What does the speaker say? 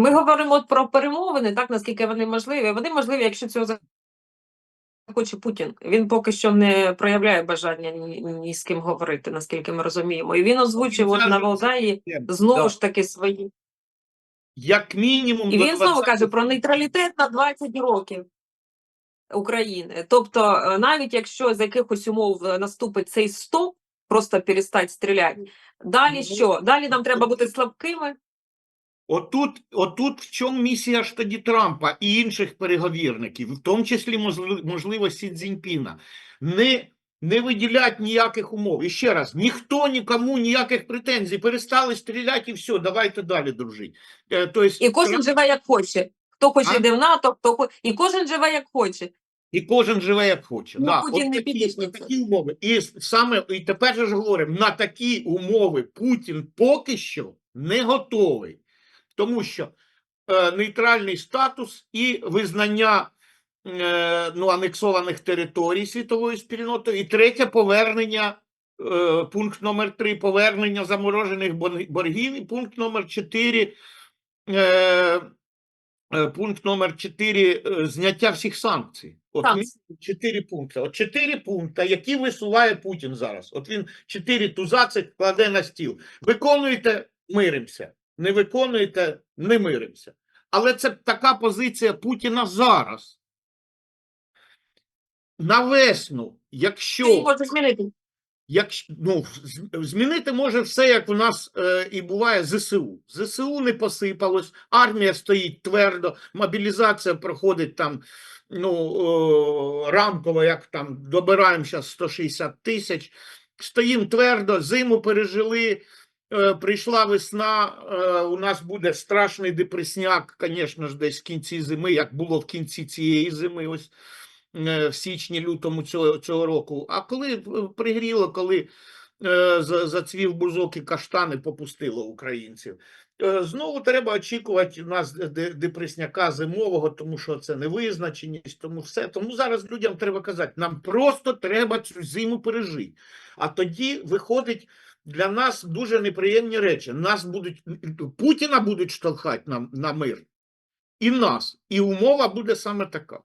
Ми говоримо про перемовини, так наскільки вони можливі. Вони можливі, якщо цього захоче Путін. Він поки що не проявляє бажання ні, ні з ким говорити, наскільки ми розуміємо. І він озвучив от на Валдаї знову ж таки свої. Як мінімум, І він знову каже про нейтралітет на 20 років України. Тобто, е, навіть якщо з якихось умов е, наступить цей стоп, просто перестать стріляти. Далі Ну, що? Далі нам треба бути слабкими. Отут, отут в чому місія ж тоді Трампа і інших переговірників, в тому числі можливо, Сі Цзіньпіна, не, не виділять ніяких умов. І ще раз, ніхто нікому ніяких претензій, перестали стріляти і все, давайте далі дружити. Е, тобто, І кожен Трамп- живе як хоче. Хто хоче А? йде в НАТО, хто хо... і кожен живе як хоче. І кожен живе як хоче. Ну, да, Путін от не такі, такі умови. І саме і тепер же ж говоримо, на такі умови Путін поки що не готовий, тому що е, нейтральний статус і визнання е, ну, анексованих територій світовою спільнотою, і третє повернення. е, Пункт номер три повернення заморожених боргів, і пункт номер чотири е, е, пункт номер 4 зняття всіх санкцій. От чотири пункти. От чотири пункти, які висуває Путін зараз. От він чотири тузаци кладе на стіл. Виконуєте, миримося. Не виконуєте, не миримося. Але це така позиція Путіна зараз. На весну, якщо змінити. Якщо ну, змінити може все, як у нас е, і буває ЗСУ. ЗСУ не посипалось, армія стоїть твердо, мобілізація проходить там ну, о, рамково, як там добираємо зараз 160 тисяч. Стоїмо твердо, зиму пережили. Е, прийшла весна, е, у нас буде страшний депресняк, звісно ж, десь в кінці зими, як було в кінці цієї зими. Ось е, в січні-лютому цього, цього року. А коли пригріло, коли зацвів бузок і каштани попустило українців. Е, Знову треба очікувати нас де- де- депресняка зимового, тому що це невизначеність, тому все. Тому зараз людям треба казати, нам просто треба цю зиму пережити. А тоді виходить для нас дуже неприємні речі. Нас будуть Путіна будуть штовхати на, на мир. І нас. І умова буде саме така.